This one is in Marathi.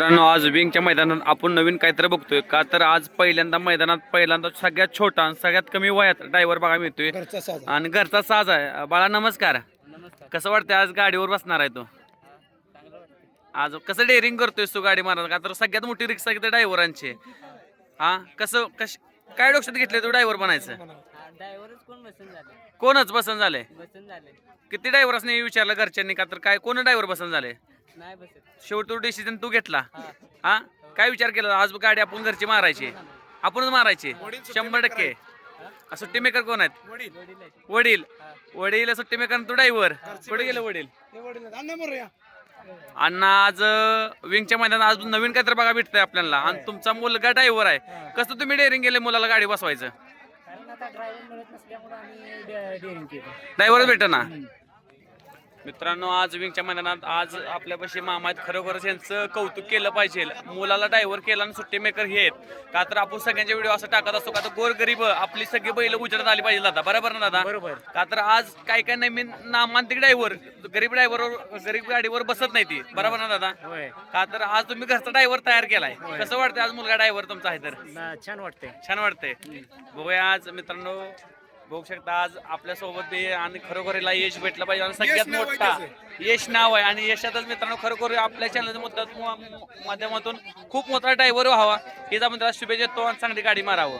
मित्रांनो आज विंगच्या मैदानात आपण नवीन काहीतरी बघतोय. का तर आज पहिल्यांदा मैदानात पहिल्यांदा सगळ्यात छोटा आणि सगळ्यात कमी वयात ड्रायव्हर बघा मिळतोय आणि घरचा साज आहे. बाळा नमस्कार. कसं वाटतंय आज गाडीवर बसणार आहे तो? आज कसं डेअरिंग करतोय तू गाडी मारा का तर सगळ्यात मोठी रिक्षा किती ड्रायव्हरांची हा? कसं कश काय डोक्यात घेतलं तू ड्रायव्हर बनायचं? बसन कोणच बसन झाले किती ड्रायव्हर्सने विचारलं घरच्यांनी का तर काय कोण ड्रायव्हर पसंत झाले नाही बसत. शेवट तो डिसिजन तू घेतला. हा. हा? काय विचार केला? आज गाडी आपण घरची मारायची. आपणच मारायची. शंभर टक्के. सुट्टी मेकर कोण आहेत? वडील. वडील. वडील सुट्टी मेकर तू ड्रायव्हर कुठे गेलं वडील? अण्णा आज विंगच्या मैदानात आज नवीन काहीतरी बघा भेटतंय आपल्याला. आणि तुमचा मुलगा ड्रायव्हर आहे. कसं तुम्ही डेअरिंग गेले मुलाला गाडी बसवायचं? कारण आता ड्रायव्हर मिळत नसल्यामुळे आम्ही डेअरिंग केलं. ड्रायव्हर भेट ना मित्रांनो आज विंगच्या मैदानात आज आपल्यापाशी मामा आहेत. खरोखरच यांचं कौतुक केलं पाहिजे. मुलाला ड्रायव्हर केला आणि सुट्टी मेकर हे आहेत. का तर आपण सगळ्यांचे व्हिडिओ असं टाकत असतो का तर गोर गरीब आपली सगळी बैल उजेडात आली पाहिजे दादा. बरोबर ना दादा? बरोबर. का तर आज काय काय नवीन नामांतिक ड्रायव्हर गरीब ड्रायव्हर गरीब गाडीवर बसत नाही ती. बरोबर ना दादा? का तर आज तुम्ही घरचा ड्रायव्हर तयार केलाय. कसं वाटतंय आज मुलगा ड्रायव्हर तुमचा आहे तर? छान वाटतंय. छान वाटतंय. बघूया आज मित्रांनो बघू शकता आज आपल्यासोबत हे आणि खरोखर हिला यश भेटलं पाहिजे. आणि सगळ्यात नाव आहे मोठा यश नाव आहे. आणि यशातच मित्रांनो खरोखर आपल्या चॅनलच्या माध्यमातून खूप मोठा ड्रायव्हर व्हावा हेच आपण त्याला शुभेच्छा देतो आणि चांगली गाडी मारावं.